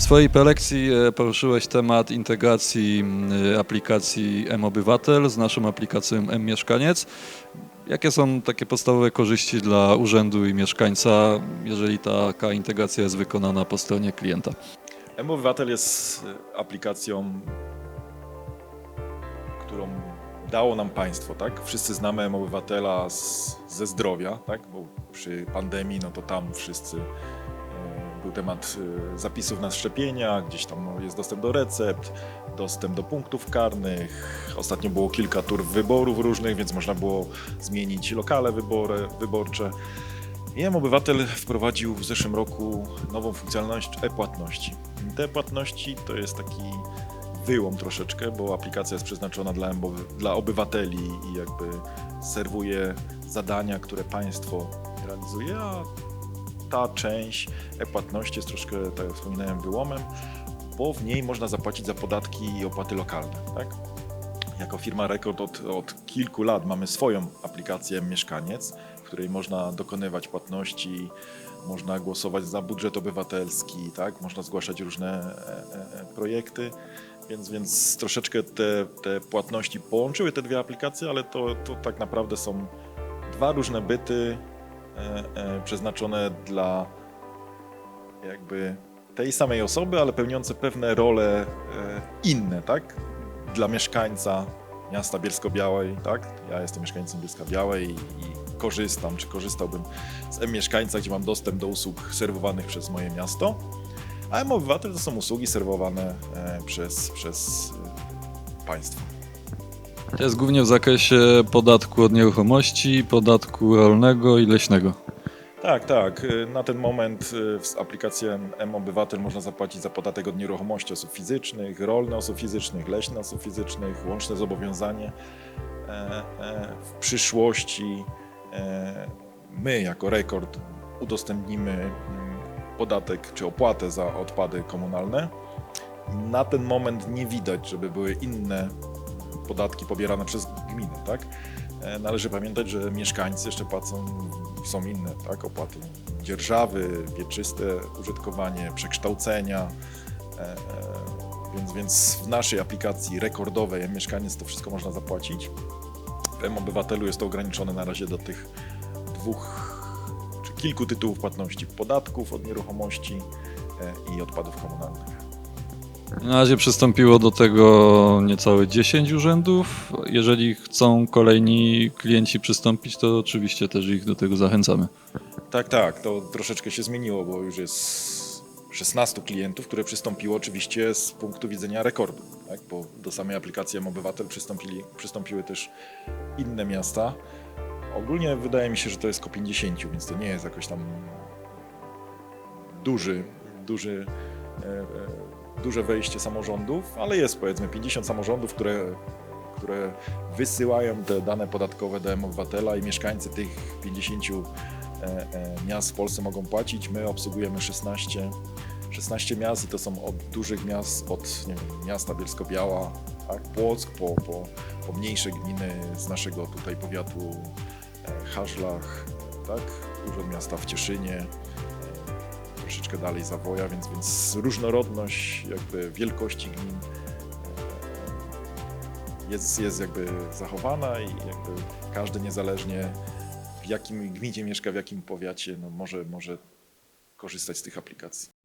W swojej prelekcji e, poruszyłeś temat integracji mm, e, aplikacji M-Obywatel z naszą aplikacją M-Mieszkaniec. Jakie są takie podstawowe korzyści dla urzędu i mieszkańca, jeżeli taka integracja jest wykonana po stronie klienta? M-Obywatel jest e, aplikacją, którą dało nam państwo, tak? Wszyscy znamy M-Obywatela z, ze zdrowia, tak? Bo przy pandemii, no to tam wszyscy e, był temat e, zapisów na szczepienia, gdzieś tam no, jest dostęp do recept, dostęp do punktów karnych. Ostatnio było kilka tur wyborów różnych, więc można było zmienić lokale wybory, wyborcze. I M-Obywatel wprowadził w zeszłym roku nową funkcjonalność e-płatności. Te płatności to jest taki wyłom troszeczkę, bo aplikacja jest przeznaczona dla, dla obywateli i jakby serwuje zadania, które państwo realizuje, a ta część e-płatności jest troszkę, tak jak wspominałem, wyłomem, bo w niej można zapłacić za podatki i opłaty lokalne. Tak? Jako firma Rekord od, od kilku lat mamy swoją aplikację Mieszkaniec, w której można dokonywać płatności, można głosować za budżet obywatelski, tak? można zgłaszać różne e, e, projekty, więc, więc troszeczkę te, te płatności połączyły te dwie aplikacje, ale to, to tak naprawdę są dwa różne byty e, e, przeznaczone dla jakby tej samej osoby, ale pełniące pewne role e, inne, tak? Dla mieszkańca miasta Bielsko-Białej, tak? Ja jestem mieszkańcem Bielska-Białej i, i korzystam, czy korzystałbym z M-Mieszkańca, gdzie mam dostęp do usług serwowanych przez moje miasto. A M-Obywatel to są usługi serwowane e, przez, przez e, państwo. To jest głównie w zakresie podatku od nieruchomości, podatku rolnego i leśnego. Tak, tak. Y, Na ten moment w aplikacji M-Obywatel można zapłacić za podatek od nieruchomości osób fizycznych, rolne osób fizycznych, leśne osób fizycznych, łączne zobowiązanie. E, e, W przyszłości e, my jako rekord udostępnimy mm, podatek czy opłatę za odpady komunalne. Na ten moment nie widać, żeby były inne podatki pobierane przez gminy, tak? E, Należy pamiętać, że mieszkańcy jeszcze płacą, są inne tak, opłaty dzierżawy, wieczyste użytkowanie, przekształcenia. e, e, Więc, więc w naszej aplikacji rekordowej mieszkaniec to wszystko można zapłacić. W M-Obywatelu jest to ograniczone na razie do tych dwóch kilku tytułów płatności: podatków od nieruchomości e, i odpadów komunalnych. Na razie przystąpiło do tego niecałe 10 urzędów. Jeżeli chcą kolejni klienci przystąpić, to oczywiście też ich do tego zachęcamy. Tak, tak, to troszeczkę się zmieniło, bo już jest 16 klientów, które przystąpiło oczywiście z punktu widzenia rekordu, tak? bo do samej aplikacji M-Obywatel przystąpili, przystąpiły też inne miasta. Ogólnie wydaje mi się, że to jest około 50, więc to nie jest jakoś tam duży, duży, e, e, duże wejście samorządów, ale jest powiedzmy 50 samorządów, które, które wysyłają te dane podatkowe do M-Obywatela i mieszkańcy tych 50 e, miast w Polsce mogą płacić. My obsługujemy 16, 16 miast i to są od dużych miast, od nie wiem, miasta Bielsko-Biała, tak, Płock, po, po, po mniejsze gminy z naszego tutaj powiatu Haszlach, tak, Urząd Miasta w Cieszynie, troszeczkę dalej Zawoja, więc, więc różnorodność jakby wielkości gmin e, jest, jest jakby zachowana i jakby każdy niezależnie w jakim gminie mieszka, w jakim powiacie, no może, może korzystać z tych aplikacji.